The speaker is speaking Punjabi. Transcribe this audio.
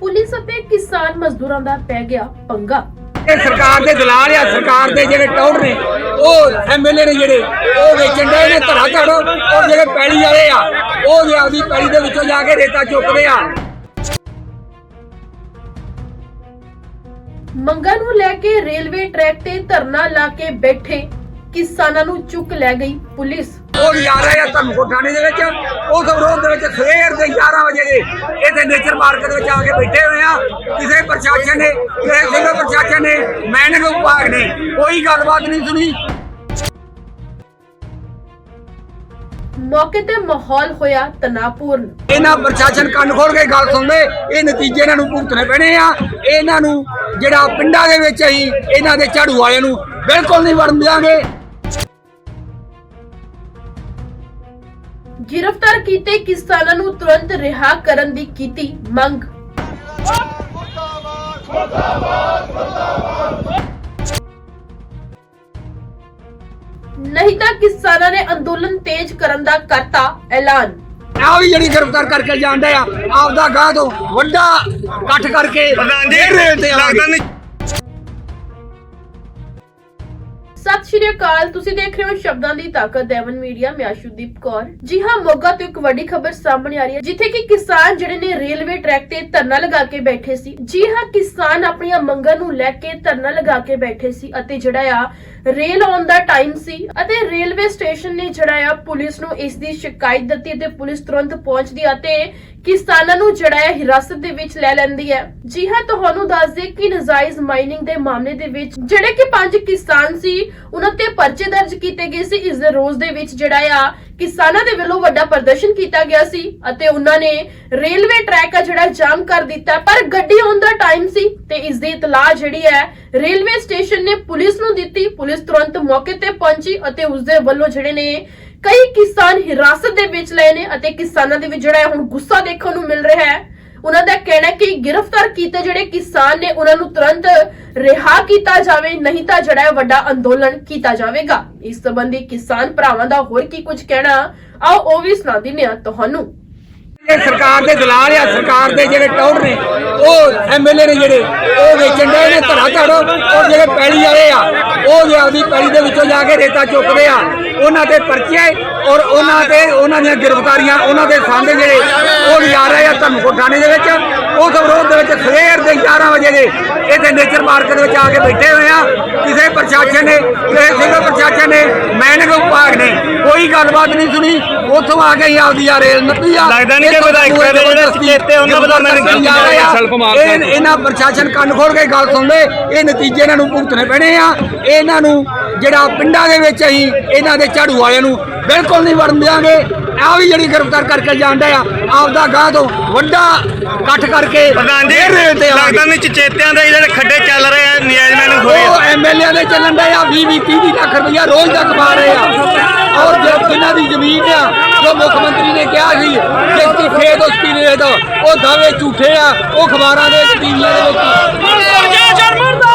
ਪੁਲਿਸ ਅਤੇ ਕਿਸਾਨ ਮਜ਼ਦੂਰਾਂ ਦਾ ਪੈ ਗਿਆ ਪੰਗਾ। ਇਹ ਸਰਕਾਰ ਦੇ ਦਲਾਲ ਆ ਸਰਕਾਰ ਦੇ ਜਿਹੜੇ ਟੌਰ ਨੇ ਉਹ ਐਮਐਲਏ ਨੇ ਜਿਹੜੇ ਉਹ ਵੇਚਣ ਦੇ ਨੇ ਧੜਾ ਧੜ ਔਰ ਜਿਹੜੇ ਪੈਲੀ ਵਾਲੇ ਆ ਉਹ ਜੇ ਆਪਦੀ ਪੈਲੀ ਦੇ ਵਿੱਚੋਂ ਜਾ ਕੇ ਰੇਤਾ ਚੁੱਕਦੇ ਆ। ਮੰਗਾਂ ਨੂੰ ਲੈ ਕੇ ਰੇਲਵੇ ਟਰੈਕ ਤੇ ਧਰਨਾ ਲਾ ਕੇ ਬੈਠੇ ਕਿਸਾਨਾਂ ਨੂੰ ਚੁੱਕ ਲੈ ਗਈ ਪੁਲਿਸ। ਉਹ ਰਹੇ ਆ ਧਰਮਕੋਟ ਥਾਣੇ ਦੇ ਵਿੱਚ। ਉਸ ਵਿਰੋਧ ਦੇ ਵਿੱਚ ਸਵੇਰ ਦੇ 11 ਵਜੇ ਦੇ ਇੱਥੇ ਨੇਚਰ ਪਾਰਕ ਦੇ ਵਿੱਚ ਆ ਕੇ ਬੈਠੇ ਹੋਏ ਆ। ਕਿਸੇ ਪ੍ਰਸ਼ਾਸਨ ਨੇ ਕਿਸੇ ਸਿਵਲ ਪ੍ਰਸ਼ਾਸਨ ਨੇ ਮੈਨਿੰਗ ਵਿਭਾਗ ਨੇ ਕੋਈ ਗੱਲਬਾਤ ਨਹੀਂ ਸੁਣੀ। ਮੌਕੇ ਤੇ ਮਾਹੌਲ ਹੋਇਆ ਤਣਾਪੂਰਨ ਇਹਨਾਂ ਪ੍ਰਸ਼ਾਸਨ ਕੰਨ ਖੋਲ ਕੇ ਗੱਲ ਸੁਣਦੇ ਇਹ ਨਤੀਜੇ ਇਹਨਾਂ ਨੂੰ ਭੁਗਤਣੇ ਪੈਣੇ ਆ। ਇਹਨਾਂ ਨੂੰ ਜਿਹੜਾ ਪਿੰਡਾਂ ਦੇ ਵਿੱਚ ਅਸੀਂ ਇਹਨਾਂ ਦੇ ਝਾੜੂ ਵਾਲਿਆਂ ਨੂੰ ਬਿਲਕੁਲ ਨਹੀਂ ਵੜਨ ਦਿਆਂਗੇ। ਗ੍ਰਿਫਤਾਰ ਕੀਤੇ ਕਿਸਾਨਾਂ ਨੂੰ ਤੁਰੰਤ ਰਿਹਾ ਕਰਨ ਦੀ ਕੀਤੀ ਮੰਗ। ਨਹੀਂ ਤਾਂ ਕਿਸਾਨਾਂ ਨੇ ਅੰਦੋਲਨ ਤੇਜ਼ ਕਰਨ ਦਾ ਕਰਤਾ ਐਲਾਨ। ਆ ਵੀ ਜਿਹੜੀ ਗ੍ਰਿਫਤਾਰ ਕਰਕੇ ਜਾਂਦੇ ਆ ਆਪਦਾ ਗਾਹ ਤੋਂ ਵੱਡਾ ਇਕੱਠ ਕਰਕੇ ਰੇਲ ਤੇ ਆਵਾਂਗੇ ਸਤਿ ਸ਼੍ਰੀ ਅਕਾਲ। ਤੁਸੀਂ ਦੇਖ ਰਹੇ ਹੋ ਸ਼ਬਦਾਂ ਦੀ ਤਾਕਤ, ਦੇਵਨ ਮੀਡੀਆ, ਮੈਂ ਆਸ਼ੂਦੀਪ ਕੌਰ। ਜੀ ਹਾਂ, ਮੋਗਾ ਤੋਂ ਇੱਕ ਵੱਡੀ ਖਬਰ ਸਾਹਮਣੇ ਆ ਰਹੀ ਹੈ, ਜਿੱਥੇ ਕਿ ਕਿਸਾਨ ਜਿਹੜੇ ਨੇ ਰੇਲਵੇ ਟਰੈਕ ਤੇ ਧਰਨਾ ਲਗਾ ਕੇ ਬੈਠੇ ਸੀ। ਜੀ ਹਾਂ, ਕਿਸਾਨ ਆਪਣੀਆਂ ਮੰਗਾਂ ਨੂੰ ਲੈ ਕੇ ਧਰਨਾ ਲਗਾ ਕੇ ਬੈਠੇ ਸੀ ਅਤੇ ਜਿਹੜਾ ਆ ਰੇਲ ਆਉਣ ਦਾ ਟਾਈਮ ਸੀ ਅਤੇ ਰੇਲਵੇ ਸਟੇਸ਼ਨ ਨੇ ਜਿਹੜਾ ਆ ਪੁਲਿਸ ਨੂੰ ਇਸ ਦੀ ਸ਼ਿਕਾਇਤ ਦਿੱਤੀ ਅਤੇ ਪੁਲਿਸ ਤੁਰੰਤ ਪਹੁੰਚਦੀ ਅਤੇ ਕਿਸਾਨਾਂ ਨੂੰ ਜਿਹੜਾ ਹੈ ਹਿਰਾਸਤ ਦੇ ਵਿੱਚ ਲੈ ਲੈਂਦੀ ਹੈ ਜੀ ਹਾਂ, ਤੁਹਾਨੂੰ ਦੱਸ ਦੇ ਕਿ ਨਜਾਇਜ਼ ਮਾਈਨਿੰਗ ਦੇ ਮਾਮਲੇ ਦੇ ਵਿੱਚ ਜਿਹੜੇ ਕਿ ਪੰਜ ਕਿਸਾਨ ਸੀ, ਉਹਨਾਂ ਤੇ ਪਰਚੇ ਦਰਜ ਕੀਤੇ ਗਏ ਸੀ। ਇਸ ਦੇ ਰੋਜ਼ ਦੇ ਵਿੱਚ ਜਿਹੜਾ ਆ ਕਿਸਾਨਾਂ ਦੇ ਵੱਲੋਂ ਵੱਡਾ ਪ੍ਰਦਰਸ਼ਨ ਕੀਤਾ ਗਿਆ ਸੀ ਅਤੇ ਉਹਨਾਂ ਨੇ ਰੇਲਵੇ ਟਰੈਕ ਆ ਜਿਹੜਾ ਜਾਮ ਕਰ ਦਿੱਤਾ, ਪਰ ਗੱਡੀ ਆਉਣ ਦਾ ਟਾਈਮ ਸੀ ਤੇ ਇਸ ਦੀ ਇਤਲਾਹ ਜਿਹੜੀ ਹੈ, ਰੇਲਵੇ ਸਟੇਸ਼ਨ ਨੇ ਪੁਲਿਸ ਨੂੰ ਦਿੱਤੀ। ਪੁਲਿਸ ਤੁਰੰਤ ਮੌਕੇ ਤੇ ਪਹੁੰਚੀ ਅਤੇ ਉਸ ਦੇ ਵੱਲੋਂ ਜਿਹੜੇ ਨੇ ਕਈ ਕਿਸਾਨ ਹਿਰਾਸਤ ਦੇ ਵਿੱਚ ਲਏ ਨੇ ਅਤੇ ਕਿਸਾਨਾਂ ਦੇ ਵਿੱਚ ਜਿਹੜਾ ਹੈ ਹੁਣ ਗੁੱਸਾ ਦੇਖਣ ਨੂੰ ਮਿਲ ਰਿਹਾ ਹੈ। ਉਹਨਾਂ ਦਾ ਕਹਿਣਾ ਕਿ ਗ੍ਰਿਫਤਾਰ ਕੀਤੇ ਜਿਹੜੇ ਕਿਸਾਨ ਨੇ, ਉਹਨਾਂ ਨੂੰ ਤੁਰੰਤ ਰਿਹਾ ਕੀਤਾ ਜਾਵੇ, ਨਹੀਂ ਤਾਂ ਜਿਹੜਾ ਵੱਡਾ ਅੰਦੋਲਨ ਕੀਤਾ ਜਾਵੇਗਾ। ਇਸ ਸੰਬੰਧੀ ਕਿਸਾਨ ਭਰਾਵਾਂ ਦਾ ਹੋਰ ਕੀ ਕੁਝ ਕਹਿਣਾ, ਆਓ ਉਹ ਵੀ ਸੁਣਾ ਦਿੰਦੇ ਹਾਂ ਤੁਹਾਨੂੰ। ਇਹ ਸਰਕਾਰ ਦੇ ਦਲਾਲ ਆ, ਸਰਕਾਰ ਦੇ ਜਿਹੜੇ ਟੌਰ ਨੇ, ਉਹ ਐਮਐਲਏ ਨੇ ਜਿਹੜੇ, ਉਹ ਵੇਚਣ ਦੇ ਨੇ ਧੜਾ ਧੜ ਔਰ ਜਿਹੜੇ ਪੈਲੀ ਵਾਲੇ ਆ, ਉਹ ਜੇ ਆਪਦੀ ਪੈਲੀ ਦੇ ਵਿੱਚੋਂ ਜਾ ਕੇ ਰੇਤਾ ਚੁੱਕਦੇ ਆ, ਉਹਨਾਂ ਤੇ ਪਰਚੇ ਔਰ ਉਹਨਾਂ ਤੇ ਉਹਨਾਂ ਦੀਆਂ ਗ੍ਰਿਫਤਾਰੀਆਂ ਉਹਨਾਂ ਦੇ ਸਾਹਮਣੇ ਜਿਹੜੇ ਉਹ ਜਾ ਰਹੇ ਆ ਧਰਮਕੋਟ ਥਾਣੇ ਦੇ ਵਿੱਚ। ਉਸ ਵਿਰੋਧ ਦੇ ਵਿੱਚ ਸਵੇਰ ਦੇ 11 ਵਜੇ ਦੇ ਇੱਥੇ ਨੇਚਰ ਪਾਰਕ ਦੇ ਵਿੱਚ ਆ ਕੇ ਬੈਠੇ ਹੋਏ ਆ। ਕਿਸੇ ਪ੍ਰਸ਼ਾਸਨ ਨੇ ਕਿਸੇ ਸਿਵਲ ਪ੍ਰਸ਼ਾਸਨ ਨੇ ਮੈਨਿੰਗ ਵਿਭਾਗ ਨੇ ਕੋਈ ਗੱਲਬਾਤ ਨਹੀਂ ਸੁਣੀ। ਉੱਥੋਂ ਆ ਕੇ ਹੀ ਆਪਦੀ ਆ ਰੇਲ ਨੱਪੀ ਆ। ਲੱਗਦਾ ਨਹੀਂ ਕਿ ਵਿਧਾਇਕਾਂ ਦੇ ਜਿਹੜੇ ਚੇਤੇ ਉਹਨਾਂ ਆ, ਮਾਰ ਇਹ- ਇਹਨਾਂ ਪ੍ਰਸ਼ਾਸਨ ਕੰਨ ਖੋਲ ਕੇ ਗੱਲ ਸੁਣਦੇ ਇਹ ਨਤੀਜੇ ਇਹਨਾਂ ਨੂੰ ਭੁਗਤਣੇ ਪੈਣੇ ਆ। ਇਹਨਾਂ ਨੂੰ ਜਿਹੜਾ ਪਿੰਡਾਂ ਦੇ ਵਿੱਚ ਅਸੀਂ ਇਹਨਾਂ ਦੇ ਝਾੜੂ ਵਾਲਿਆਂ ਨੂੰ ਬਿਲਕੁਲ ਨਹੀਂ ਵੜਨ ਦਿਆਂਗੇ ਆ ਵੀ ਜਿਹੜੀ ਗ੍ਰਿਫਤਾਰ ਕਰਕੇ ਜਾਂਦੇ ਆ ਆਪਦਾ ਗਾਹ ਤੋਂ ਵੱਡਾ ਇਕੱਠ ਕਰਕੇ ਪ੍ਰਧਾਨ ਜੀ ਫੇਰ ਰੇਲ ਤੇ ਲੱਗਦਾ ਨਹੀਂ ਚਚੇਤਿਆਂ ਦੇ ਜਿਹੜੇ ਖੱਡੇ ਚੱਲ ਰਹੇ ਆ ਨਿਆਜ਼ ਮੈਨਿੰਗ ਹੋਏ ਆ ਉਹ ਐਮਐਲਏ ਦੇ ਚੱਲਣ ਦੇ ਆ 20 20 30 ਲੱਖ ਰੁਪਇਆ ਰੋਜ਼ ਦਾ ਕਮਾ ਰਹੇ ਆ ਔਰ ਜੇ ਜਿਨ੍ਹਾਂ ਦੀ ਜ਼ਮੀਨ ਆ ਜੋ ਮੁੱਖ ਮੰਤਰੀ ਨੇ ਕਿਹਾ ਸੀ ਜਿਸ ਦੀ ਖੇਤ ਉਸ ਦੀ ਰੇਤ ਉਹ ਦਾਅਵੇ ਝੂਠੇ ਆ ਉਹ ਖਬਰਾਂ ਦੇ ਟੀਵੀਆਂ ਦੇ ਵਿੱਚ